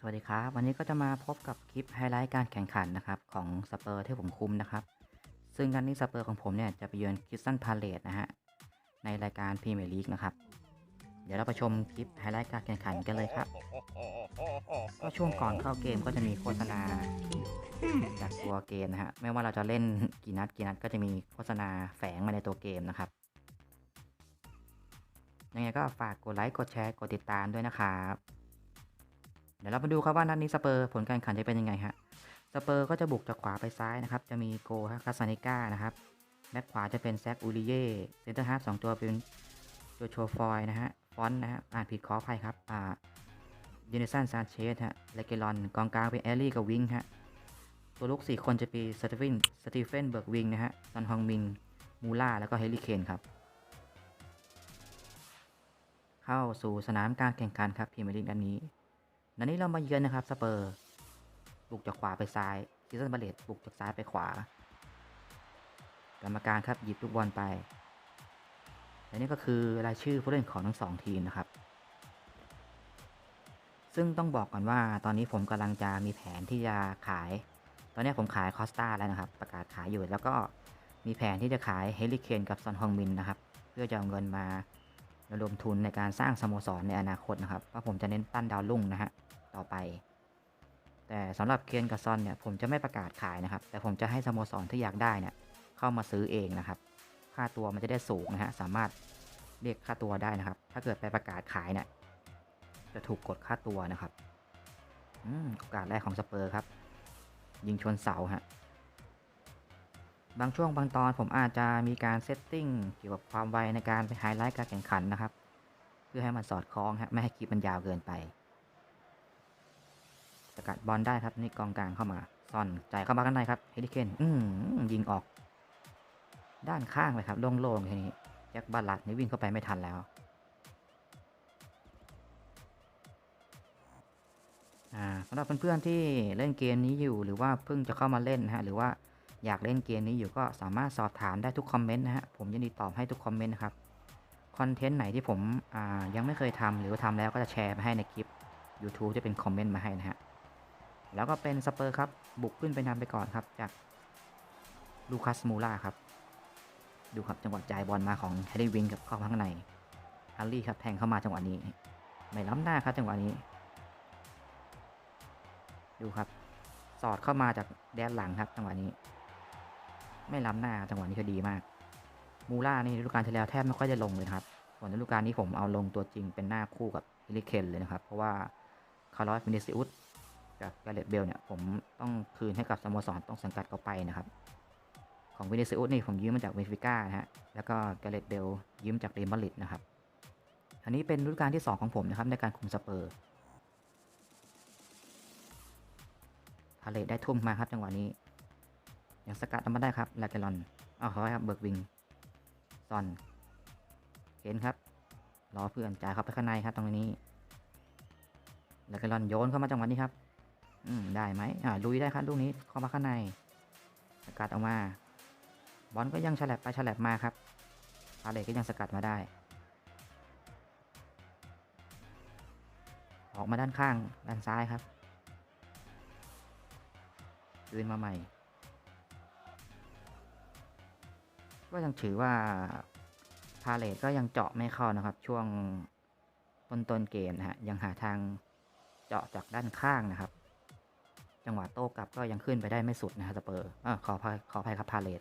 สวัสดีครับ วันนี้ก็จะมาพบกับคลิปไฮไลท์การแข่งขันนะครับของสเปอร์ที่ผมคุมนะครับ ซึ่งนัดนี้สเปอร์ของผมเนี่ยจะไปเยือนคิสตันพาเลตนะฮะในรายการพรีเมียร์ลีกนะครับ เดี๋ยวเราไปชมคลิปไฮไลท์การแข่งขันกันเลยครับ ก็ช่วงก่อนเข้าเกมก็จะมีโฆษณาจากตัวเกมนะฮะไม่ว่าเราจะเล่นกี่นัดกี่นัดก็จะมีโฆษณาแฝงมาในตัวเกมนะครับยังไงก็ฝากกดไลค์กดแชร์กดติดตามด้วยนะครับ เดี๋ยวเรามาดูครับว่านัดนี้สเปอร์ผลการแข่งขันจะเป็นยังไงฮะ สเปอร์ก็จะบุกจากขวาไปซ้ายนะครับ จะมีโกฮะคาซานิก้านะครับ แบ็คขวาจะเป็นแซกอูริเย่เซนเตอร์ฮาร์ฟสองตัวเป็นโจโชฟอยนะฮะ ฟอนนะฮะ อ่านผิดขออภัยครับ อ่ายูนิสันซานเชสฮะเลเกลอน กองกลางเป็นแอลลี่กับวิงฮะ ตัวลุก4คนจะเป็นสตีเฟน สตีเฟน เบิร์กวิงนะฮะซันฮองมิง มูล่า แล้วก็เฮลิเคนครับ เข้าสู่สนามการแข่งขันครับพรีเมียร์ลีกนัดนี้นั ดนี้เรามาเยือนนะครับสเปอร์บุกจากขวาไปซ้ายคิสตันบาเลตบุกจากซ้ายไปขวา กรรมการครับหยิบลูกบอลไปและนี่ก็คือรายชื่อผู้เล่นของทั้งสองทีมนะครับ ซึ่งต้องบอกก่อนว่าตอนนี้ผมกำลังจะมีแผนที่จะขาย ตอนนี้ผมขายคอสตาแล้วนะครับ ประกาศขายอยู่แล้วก็มีแผนที่จะขายเฮลิเคนกับซอนฮองมินนะครับ เพื่อจะเอาเงินมาระดมทุนในการสร้างสโมสรในอนาคตนะครับว่าะผมจะเน้นปั้นดาวรุ่งนะฮะ ต่อไป แต่สำหรับเคียนกับซอนเนี่ยผมจะไม่ประกาศขายนะครับ แต่ผมจะให้สโมสรที่อยากได้เนี่ยเข้ามาซื้อเองนะครับ ค่าตัวมันจะได้สูงนะฮะสามารถเรียกค่าตัวได้นะครับ ถ้าเกิดไปประกาศขายเนี่ยจะถูกกดค่าตัวนะครับอืมโอกาสแรกของสเปอร์ครับ ยิงชนเสาฮะบางช่วงบางตอนผมอาจจะมีการเซตติ้งเกี่ยวกับความไวในการไปไฮไลท์การแข่งขันนะครับ เพื่อให้มันสอดคล้องฮะไม่ให้คลิปมันยาวเกินไป สกัดบอลได้ครับนี่กองกลางเข้ามาซ่อนจ่ายเข้ามาข้างในครับเฮลิเคนอืมยิงออก ด้านข้างเลยครับโล่งๆทีนี้แจ็คบาลัดนี่วิ่งเข้าไปไม่ทันแล้วอ่าสำหรับเพื่อนๆที่เล่นเกมนี้อยู่ หรือว่าเพิ่งจะเข้ามาเล่นนะฮะหรือว่าอยากเล่นเกมนี้อยู่ก็สามารถสอบถามได้ทุกคอมเมนต์นะฮะผมยินดีตอบให้ทุกคอมเมนต์นะครับคอนเทนต์ไหนที่ผมอ่ายังไม่เคยทำหรือว่าทำแล้วก็จะแชร์มาให้ในคลิป YouTube จะเป็นคอมเมนต์มาให้นะฮะ แล้วก็เป็นสเปอร์ครับบุกขึ้นไปนำไปก่อนครับจากลูคัสมูล่าครับ ดูครับจังหวะจ่ายบอลมาของแฮร์รี่วิงกับเข้าข้างในฮันรี่ครับแทงเข้ามาจังหวะนี้ ไม่ล้ำหน้าครับจังหวะนี้ ดูครับสอดเข้ามาจากแดนหลังครับจังหวะนี้ ไม่ล้ำหน้าจังหวะนี้ก็ดีมาก มูล่านี่ฤดูกาลที่แล้วแทบไม่ค่อยจะลงเลยครับส่วนฤดูกาลนี้ผมเอาลงตัวจริงเป็นหน้าคู่กับฮิลิเคนเลยนะครับ เพราะว่าคาร์ลอสฟินิซิอุส กับกาเลตเบลเนี่ยผมต้องคืนให้กับสโมสรต้องสังกัดเขาไปนะครับ ของวินิซิอุสนี่ผมยืมมาจากเบนฟิก้านะฮะแล้วก็กาเลตเบลยืมจากเรอัลมาดริดนะครับ อันนี้เป็นฤดูกาลที่ 2 ของผมนะครับในการคุมสเปอร์พาเลตได้ทุ่มมาครับจังหวะนี้ยังสกัดทำมาได้ครับลาเกลอนเอาเขาไว้ครับเบิร์กวิงซอนเห็นครับรอเพื่อนจ่ายเข้าไปข้างในครับตรงนี้แล้วก็ลอนโยนเข้ามาจังหวะนี้ครับ อืมได้ไหมอ่าลุยได้ครับลูกนี้เข้ามาข้างในสกัดออกมา บอลก็ยังฉลับไปฉลับมาครับพาเลตก็ยังสกัดมาได้ ออกมาด้านข้างด้านซ้ายครับคืนมาใหม่ ก็ยังถือว่าพาเลตก็ยังเจาะไม่เข้านะครับ ช่วงต้นต้นเกมนะฮะยังหาทางเจาะจากด้านข้างนะครับ จังหวะโต้กลับก็ยังขึ้นไปได้ไม่สุดนะฮะสเปอร์อ่าขอภัยขออภัยครับพาเลต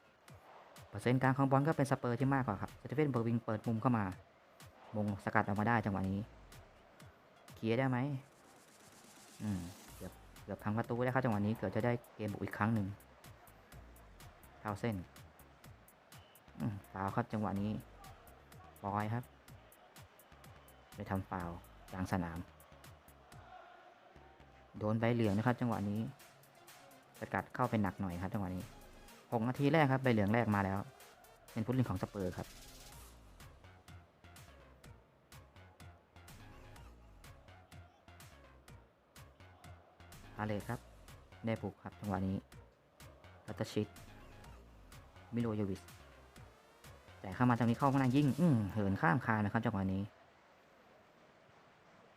เปอร์เซ็นต์การของบอลก็เป็นสเปอร์ที่มากกว่าครับสเตเฟนเบอร์วิงเปิดมุมเข้ามามงสกัดออกมาได้จังหวะนี้เคลียร์ได้ไหมอืมเกือบเกือบพังประตูได้ครับจังหวะนี้เกือบจะได้เกมบุกอีกครั้งหนึ่งเท้าเส้นอืมฟาวครับจังหวะนี้บอยครับไปทำฟาวกลางสนาม โดนใบเหลืองนะครับ จังหวะนี้ สกัดเข้าไปหนักหน่อยครับ จังหวะนี้หกนาทีแรกครับใบเหลืองแรกมาแล้ว เป็นผู้เล่นของสเปอร์ครับพาเลครับ ได้ปลุกครับ จังหวะนี้รัตชิต มิโลยวิส แต่เข้ามาจังนี้เข้าข้างในยิงอืเหินข้ามคานนะครับ จังหวะนี้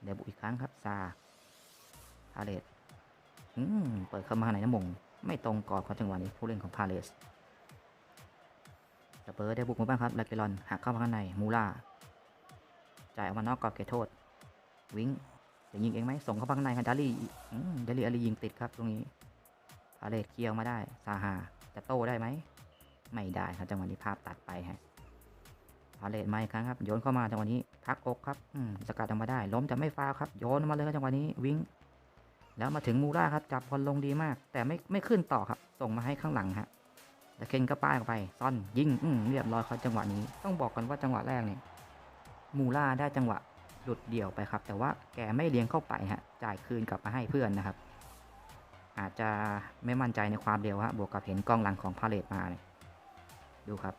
เดี๋ยวบุกอีกครั้งครับซา พาเลสอืมเปิดเข้ามาในน้ำมง ไม่ตรงกรอบครับจังหวะนี้ผู้เล่นของพาเลสสเปอร์ได้บุกมาบ้างครับลาเกลอนหักเข้ามาข้างในมูล่าจ่ายออกมานอกกรอบเขตโทษ วิงจะยิงเองไหมส่งเข้าไปข้างในครับดาลี่อืมดาลี่อาลียิงติดครับตรงนี้พาเลสเคียร์มาได้ซาฮาจะโต้ได้ไหมไม่ได้ครับจังหวะนี้ภาพตัดไปฮะพาเลสมาอีกครั้งครับโยนเข้ามาจังหวะนี้พักอกครับอืมสกัดออกมาได้ ล้มจะไม่ฟาวครับโยนมาเลยครับจังหวะนี้วิง แล้วมาถึงมูราครับจับบอลลงดีมาก แต่ไม่ไม่ขึ้นต่อครับ ส่งมาให้ข้างหลังฮะแต่เคนก็ป้ายไปซ่อนยิงอืมเรียบร้อยครับจังหวะนี้ ต้องบอกกันว่าจังหวะแรกเนี่ยมูราได้จังหวะหลุดเดี่ยวไปครับ แต่ว่าแกไม่เลี้ยงเข้าไปฮะจ่ายคืนกลับมาให้เพื่อนนะครับ อาจจะไม่มั่นใจในความเร็วฮะบวกกับเห็นกล้องหลังของพาเลตมาเนี่ยดูครับ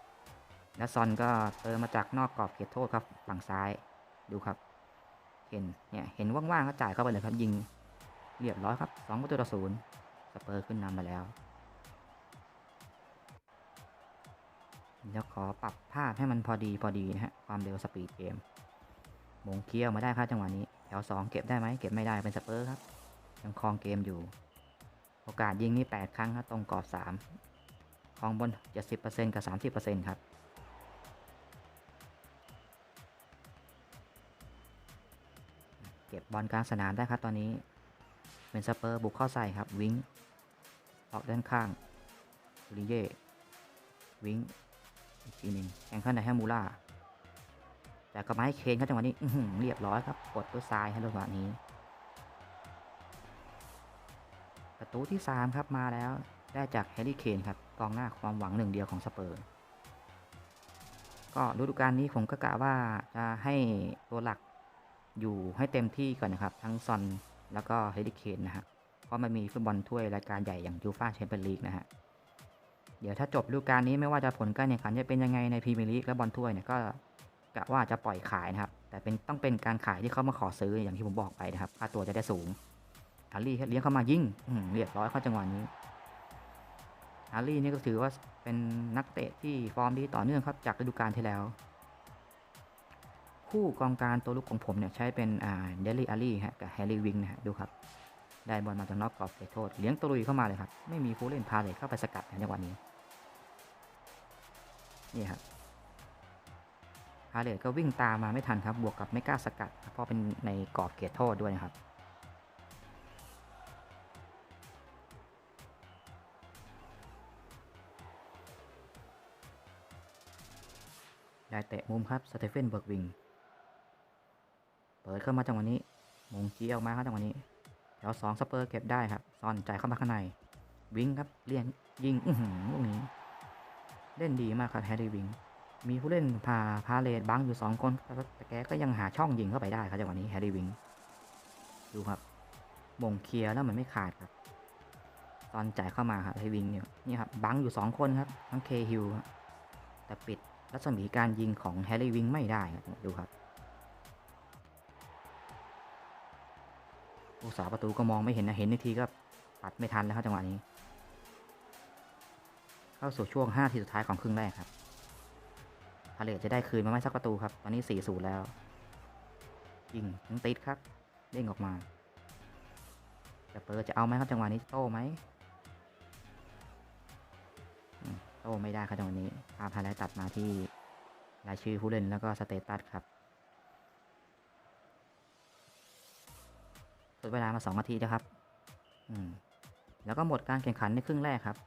และซอนก็เติมมาจากนอกกรอบเขตโทษครับฝั่งซ้ายดูครับ เห็นเนี่ยเห็นว่างๆก็จ่ายเข้าไปเลยครับยิง เรียบร้อยครับ2ประตูต่อศูนย์สเปอร์ขึ้นนำมาแล้วเดี๋ยวขอปรับภาพให้มันพอดีพอดีนะฮะความเร็วสปีดเกมมงเคี้ยวมาได้ครับจังหวะนี้แถว2เก็บได้ไหมเก็บไม่ได้เป็นสเปอร์ครับยังครองเกมอยู่ โอกาสยิงนี่ 8 ครั้งครับตรงกรอบ3ครองบน 70%กับ 30%ครับเก็บบอลกลางสนามได้ครับตอนนี้ เป็นสเปอร์บุกเข้าใส่ครับวิงออกด้านข้างบูริเย่วิงอีกทีหนึ่งแข่งขันในแฮมูล่าแต่ก็มาให้เคนครับจังหวะนี้อื้อหือเรียบร้อยครับกดด้วยซ้ายให้จังหวะนี้ ประตูที่ 3 ครับมาแล้วได้จากแฮร์รี่เคนครับกองหน้าความหวังหนึ่งเดียวของสเปอร์ ก็ฤดูกาลนี้ผมก็กะว่าจะให้ตัวหลักอยู่ให้เต็มที่ก่อนนะครับ ทั้งซอน แล้วก็เฮดิเคนนะฮะเพราะมันมีฟุตบอลถ้วยรายการใหญ่อย่างยูฟ่าแชมเปี้ยนลีกนะฮะเดี๋ยวถ้าจบฤดูกาลนี้ไม่ว่าจะผลการแข่งขันจะเป็นยังไงในพรีเมียร์ลีกและบอลถ้วยเนี่ยก็กะว่าจะปล่อยขายนะครับ แต่เป็นต้องเป็นการขายที่เขามาขอซื้ออย่างที่ผมบอกไปนะครับค่าตัวจะได้สูงฮาร์รี่เลี้ยงเข้ามายิงเรียบร้อยเข้าจังหวะนี้ฮาร์รี่นี่ก็ถือว่าเป็นนักเตะที่ฟอร์มดีต่อเนื่องครับจากฤดูกาลที่แล้ว คู่กองการตัวลุกของผมเนี่ยใช้เป็นอ่าเดลี่อารีฮะกับแฮร์รี่วิงนะฮะดูครับ ได้บอลมาจากนอกกรอบเขตโทษ เลี้ยงตะลุยเข้ามาเลยครับ ไม่มีผู้เล่นพาเลยเข้าไปสกัดในจังหวะนี้ นี่ครับพาเลตก็วิ่งตามมาไม่ทันครับ บวกกับไม่กล้าสกัด เพราะเป็นในกรอบเขตโทษด้วยนะครับได้เตะมุมครับสเตเฟนเบิร์กวิง เปิดเข้ามาจังหวะนี้มงจีออกมาครับจังหวะนี้แถวสองสเปอร์เก็บได้ครับซ่อนจ่ายเข้ามาข้างใน วิงครับเลี้ยงยิงอื้อหือลูกนี้ เล่นดีมากครับแฮร์รี่วิงมีผู้เล่นพาพาเลดบังอยู่สองคนแต่แกก็ยังหาช่องยิงเข้าไปได้ครับจังหวะนี้แฮร์รี่วิงดูครับมงเคลียร์แล้วมันไม่ขาดครับตอนจ่ายเข้ามาครับแฮร์รี่วิงเนี่ยนี่ครับบังอยู่สองคนครับทั้งเคฮิลแต่ปิดรัศมีการยิงของแฮร์รี่วิงไม่ได้ครับดูครับ ผู้สาประตูก็มองไม่เห็นนะ เห็นในทีก็ปัดไม่ทันแล้วครับจังหวะนี้ เข้าสู่ช่วง 5 ทีสุดท้ายของครึ่งแรกครับพาเลตจะได้คืนมาไม่สักประตูครับ ตอนนี้4 0แล้วยิงยังติดครับ เด้งออกมาจะเปิดจะเอาไหมครับจังหวะนี้โต้ไหมโต้ไม่ได้ครับจังหวะนี้ภาพไฮไลท์ตัดมาที่รายชื่อผู้เล่นแล้วก็สเตตัสครับ เวลามา2นาทีนะครับอืมแล้วก็หมดการแข่งขันในครึ่งแรกครับ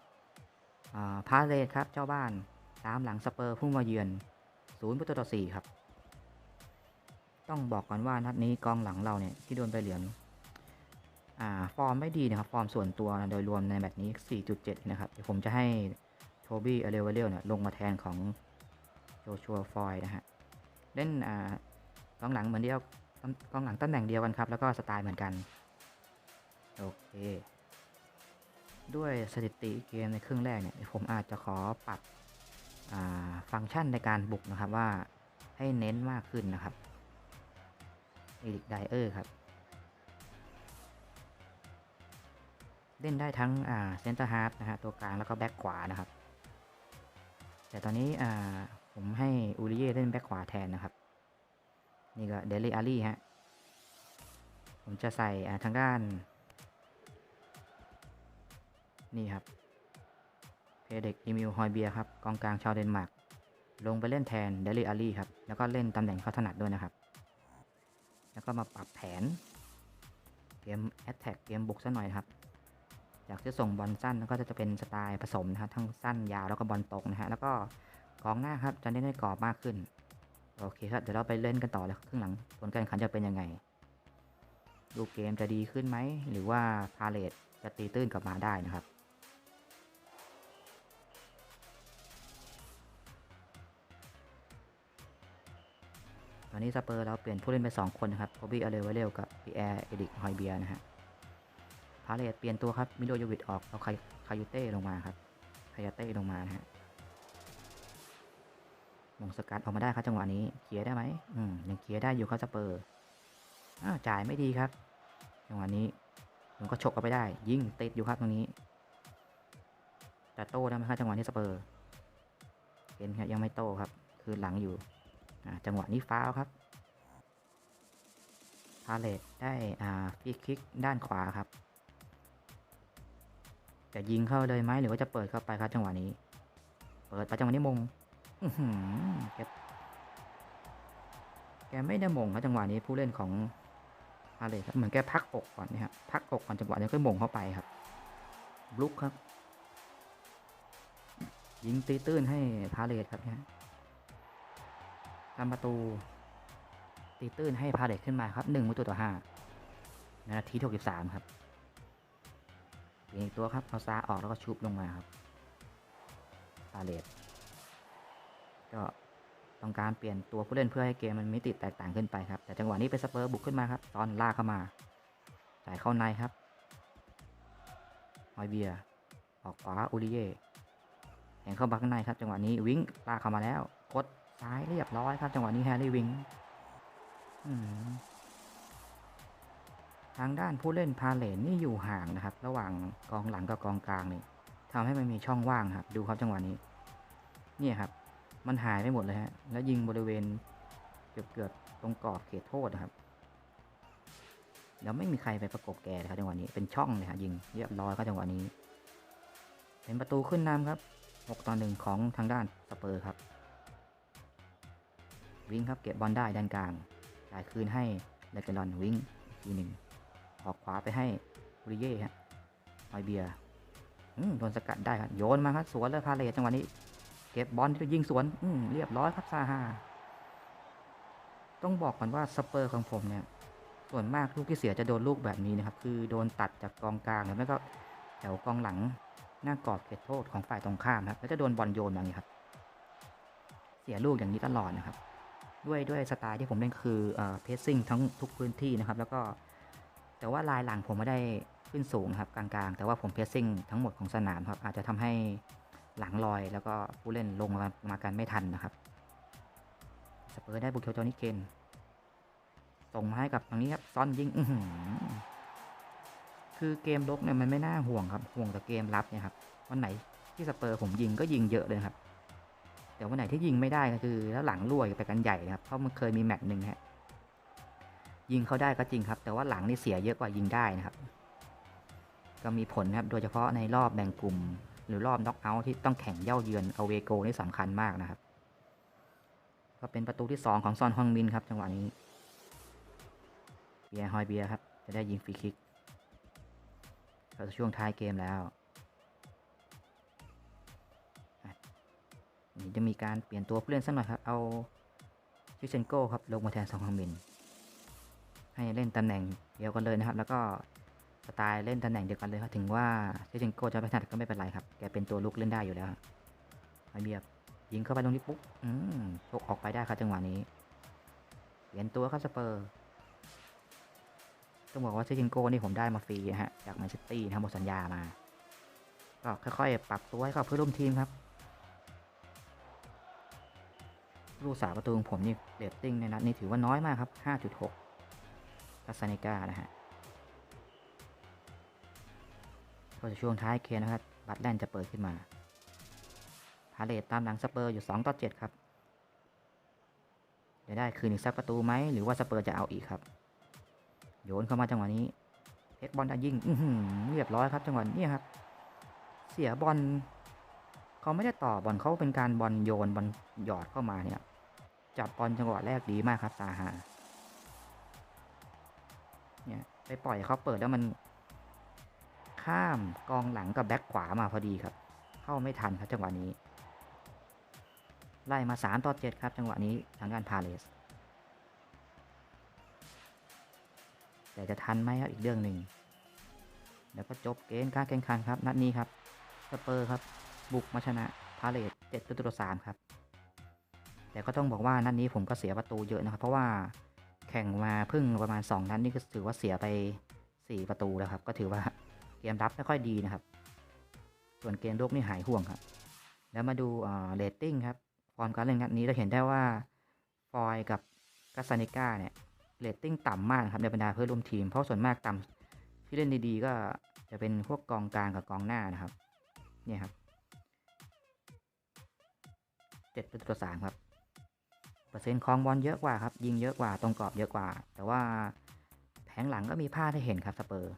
พาเลทครับเจ้าบ้านตามหลังสเปอร์พุ่งมาเยือน0ประตูต่อ4ครับ ต้องบอกก่อนว่านัดนี้กองหลังเราเนี่ยที่โดนใบเหลืองฟอร์มไม่ดีนะครับ ฟอร์มส่วนตัวโดยรวมในแมตช์นี้ 4.7 นะครับ เดี๋ยวผมจะให้โทบี้อเลเวเรลเนี่ยลงมาแทนของโจชัวฟอยนะฮะ เล่นกองหลังเหมือนเดียว กองหลังตำแหน่งเดียวกันครับ แล้วก็สไตล์เหมือนกัน โอเค ด้วยสถิติเกมในครึ่งแรกเนี่ย ผมอาจจะขอปรับฟังก์ชันในการบุกนะครับว่าให้เน้นมากขึ้นนะครับเอริกไดเออร์ครับ เล่นได้ทั้งเซนเตอร์ฮาร์ฟนะฮะตัวกลางแล้วก็แบ็คขวานะครับ แต่ตอนนี้ผมให้อูริเย่เล่นแบ็คขวาแทนนะครับ นี่ก็เดลิอารี่ฮะ ผมจะใส่ทางด้าน นี่ครับ เพเด็กอีมิลฮอยเบียครับ กองกลางชาวเดนมาร์ก ลงไปเล่นแทนเดลิอารีครับ แล้วก็เล่นตำแหน่งเขาถนัดด้วยนะครับ แล้วก็มาปรับแผน เกมแอตแทกเกมบุกซะหน่อยครับอยากจะส่งบอลสั้นแล้วก็จะเป็นสไตล์ผสมนะครับทั้งสั้นยาวแล้วก็บอลตรงนะฮะแล้วก็กองหน้าครับจะเน้นให้กรอบมากขึ้น โอเคครับ เดี๋ยวเราไปเล่นกันต่อเลยครึ่งหลังผลการแข่งขันจะเป็นยังไงดูเกมจะดีขึ้นไหม หรือว่าพาเลตจะตีตื้นกลับมาได้นะครับ ตอนนี้สเปอร์เราเปลี่ยนผู้เล่นไป 2 คนนะครับโคบี้อเลวเรลกับพีแอร์เอดิกฮอยเบียนะฮะ พาเลตเปลี่ยนตัวครับ มิโดโยวิดออก เอาคายคายุเต้ลงมาครับคายาเต้ลงมานะฮะ งสกัดออกมาได้ครับจังหวะนี้เคลียร์ได้ไหมอืมยังเคลียร์ได้อยู่ครับสเปอร์อ้าวจ่ายไม่ดีครับ จังหวะนี้มันก็ฉกเอาไปได้ ยิงติดอยู่ครับตรงนี้จะโต้ได้ไหมครับจังหวะนี้สเปอร์เห็นครับยังไม่โต้ครับ คือหลังอยู่อ่าจังหวะนี้ฟ้าวครับพาเลตได้อ่าฟีคิกด้านขวาครับจะยิงเข้าเลยไหมหรือว่าจะเปิดเข้าไปครับจังหวะนี้ เปิดไปจังหวะนี้มงอื้อหือ แกแกไม่ได้มงครับจังหวะนี้ผู้เล่นของพาเลตครับเหมือนแกพักอกก่อนนะครับพักอกก่อนจังหวะนี้ก็มงเข้าไปครับบลุกครับ ยิงตีตื้นให้พาเลตครับเนี่ยทำประตู ตีตื้นให้พาเลตขึ้นมาครับหนึ่งประตูต่อห้าในนาทีที่สิบสามครับเปลี่ยนอีกตัวครับเอาซาออกแล้วก็ชุบลงมาครับพาเลต ก็ต้องการเปลี่ยนตัวผู้เล่นเพื่อให้เกมมันมิติแตกต่างขึ้นไปครับ แต่จังหวะนี้เป็นสเปอร์บุกขึ้นมาครับ ตอนลากเข้ามาจ่ายเข้าในครับฮอยเบียออกขวาอูริเย่แข่งเข้าบักข้างในครับ จังหวะนี้วิงลากเข้ามาแล้วกดซ้ายเรียบร้อยครับ จังหวะนี้แฮร์รี่วิงทางด้านผู้เล่นพาเลนนี่อยู่ห่างนะครับ ระหว่างกองหลังกับกองกลางนี่ทำให้มันมีช่องว่างครับ ดูครับจังหวะนี้ เนี่ยครับ มันหายไปหมดเลยฮะ แล้วยิงบริเวณเกือบเกือบๆตรงกรอบเขตโทษนะครับ แล้วไม่มีใครไปประกบแกเลยครับจังหวะนี้ เป็นช่องเลยฮะยิงเรียบร้อยครับจังหวะนี้ เป็นประตูขึ้นนำครับ 6 ต่อหนึ่งของทางด้านสเปอร์ครับ วิ่งครับเก็บบอลได้ด้านกลางจ่ายคืนให้เลเกลอนวิ่งทีหนึ่งออกขวาไปให้บริเย่ฮะฮอยเบียร์โดนสกัดได้ครับ โยนมาครับสวนเลยพาเลตจังหวะนี้ เก็บบอลที่ยิงสวนอืเรียบร้อยครับซาฮาต้องบอกก่อนว่าสเปอร์ของผมเนี่ย ส่วนมากลูกที่เสียจะโดนลูกแบบนี้นะครับ คือโดนตัดจากกองกลางหรือไม่ก็แถวกองหลังหน้ากรอบเขตโทษของฝ่ายตรงข้ามครับแล้วจะโดนบอลโยนอย่างนี้ครับ เสียลูกอย่างนี้ตลอดนะครับ ด้วยด้วยสไตล์ที่ผมเล่นคือเอ่อเพสซิ่งทั้งทุกพื้นที่นะครับ แล้วก็แต่ว่าลายหลังผมไม่ได้ขึ้นสูงครับกลางๆ แต่ว่าผมเพสซิ่งทั้งหมดของสนามครับอาจจะทำให้ หลังลอยแล้วก็ผู้เล่นลงมามากันไม่ทันนะครับ สเปอร์ได้บุกโชโจนิเกนส่งมาให้กับตรงนี้ครับซอนยิงอืคือเกมลกเนี่ยมันไม่น่าห่วงครับห่วงแต่เกมรับเนี่ยครับวันไหนที่สเปอร์ผมยิงก็ยิงเยอะเลยครับแต่วันไหนที่ยิงไม่ได้ก็คือแล้วหลังรั่วไปกันใหญ่นะครับเพราะมันเคยมีแมตช์หนึ่งฮะยิงเขาได้ก็จริงครับ แต่ว่าหลังนี่เสียเยอะกว่ายิงได้นะครับ ก็มีผลครับโดยเฉพาะในรอบแบ่งกลุ่ม หรือรอบน็อกเอาท์ที่ต้องแข่งเย่าเยือนเอาเวโกนี่สำคัญมากนะครับ ก็เป็นประตูที่ 2 ของซอนฮองมินครับ จังหวะนี้ เบียร์ฮอยเบียร์ครับ จะได้ยิงฟรีคิกเข้าช่วงท้ายเกมแล้วนี่จะมีการเปลี่ยนตัวผู้เล่นสักหน่อยครับ เอาชิเชนโก้ครับ ลงมาแทนซองฮังมิน ให้เล่นตำแหน่งเดียวกันเลยนะครับ แล้วก็ สไตล์เล่นตำแหน่งเดียวกันเลยครับถึงว่าชิเชนโก้จะไม่ถนัดก็ไม่เป็นไรครับ แกเป็นตัวลุกเล่นได้อยู่แล้วครับไอเบียบยิงเข้าไปตรงนี้ปุ๊บอืมชกออกไปได้ครับจังหวะนี้เปลี่ยนตัวครับสเปอร์ต้องบอกว่าชิเชนโก้นี่ผมได้มาฟรีฮะจากแมนเชสเตอร์นะหมดสัญญามา ก็ค่อยๆ ปรับตัวให้เข้าเพื่อร่วมทีมครับลูกสาวประตูของผมนี่เรตติ้งในนัดนี้ถือว่าน้อยมากครับ 5.6กัสซาเนกานะฮะ ก็จะช่วงท้ายเคนนะครับ บัตแลนจะเปิดขึ้นมาพาเลตตามหลังสเปอร์อยู่ 2 ต่อ 7 ครับ จะได้คืนอีกสักประตูไหม หรือว่าสเปอร์จะเอาอีกครับ โยนเข้ามาจังหวะนี้เอ็กบอลได้ยิงอืเรียบร้อยครับจังหวะนี้ครับ เสียบอลเขาไม่ได้ต่อบอลเขาเป็นการบอลโยนบอลหยอดเข้ามาเนี่ย จับบอลจังหวะแรกดีมากครับซาฮาเนี่ยไปปล่อยเขาเปิดแล้วมัน ข้ามกองหลังกับแบ็คขวามาพอดีครับ เข้าไม่ทันครับจังหวะนี้ ไล่มา 3 ต่อ 7 ครับ จังหวะนี้ทางด้านพาเลส แต่จะทันไหมครับอีกเรื่องหนึ่งแล้วก็จบเกมการแข่งขันครับ นัดนี้ครับสเปอร์ครับ บุกมาชนะพาเลส7ประตูต่อ3ครับ แต่ก็ต้องบอกว่านัดนี้ผมก็เสียประตูเยอะนะครับ เพราะว่าแข่งมาเพิ่งประมาณ 2 นัดนี่ก็ถือว่าเสียไป 4 ประตูแล้วครับ ก็ถือว่า เกมรับไม่ค่อยดีนะครับ ส่วนเกมลุกนี่หายห่วงครับ แล้วมาดูเรตติ้งครับ ฟอร์มการเล่นนัดนี้เราเห็นได้ว่า ฟอยกับกัสซานิก้าเนี่ยเรตติ้งต่ำมากครับในบรรดาเพื่อนร่วมทีม เพราะส่วนมากต่ำที่เล่นดีๆก็จะเป็นพวกกองกลางกับกองหน้านะครับ เนี่ยครับเจ็ดประตูต่อสามครับ เปอร์เซ็นต์ครองบอลเยอะกว่าครับ ยิงเยอะกว่า ตรงกรอบเยอะกว่า แต่ว่าแผงหลังก็มีพลาดให้เห็นครับสเปอร์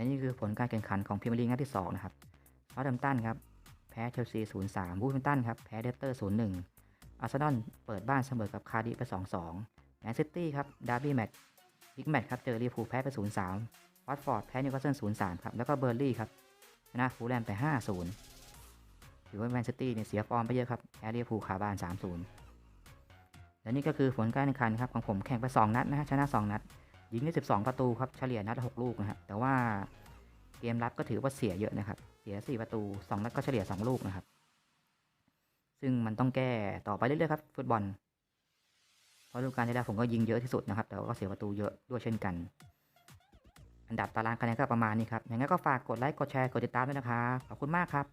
และนี่คือผลการแข่งขันของพรีเมียร์ลีกนัดที่2นะครับซาท์แฮมป์ตันครับ แพ้เชลซี 0-3 บูฟเฟนตันครับ แพ้เดสเตอร์ 0-1 อาร์เซนอลเปิดบ้านเสมอกับคาร์ดิฟไป 2-2 แมนซิตี้ครับ ดาร์บี้แมตช์บิ๊กแมตช์ครับ เจอลิเวอร์พูลแพ้ไป 0-3 วัตฟอร์ดแพ้นิวคาสเซิล 0-3 ครับ แล้วก็เบอร์ลี่ครับ ชนะฟูลแลมไป 5-0 ถือว่าแมนซิตี้เนี่ยเสียฟอร์มไปเยอะครับ แพ้ลิเวอร์พูลคาบ้าน 3-0 และนี่ก็คือผลการแข่งขันครับของผมแข่งไป 2 นัดนะฮะชนะ 2 นัด ยิงได้ 12 ประตูครับเฉลี่ยนัดละ6ลูกนะฮะแต่ว่าเกมรับก็ถือว่าเสียเยอะนะครับ เสีย 4 ประตู 2 นัดก็เฉลี่ย 2 ลูกนะครับ ซึ่งมันต้องแก้ต่อไปเรื่อยๆครับฟุตบอลเพราะฤดูกาลที่แล้วผมก็ยิงเยอะที่สุดนะครับ แต่ว่าก็เสียประตูเยอะด้วยเช่นกัน อันดับตารางคะแนนก็ประมาณนี้ครับอย่างนั้นก็ฝากกดไลค์กดแชร์กดติดตามด้วยนะครับขอบคุณมากครับ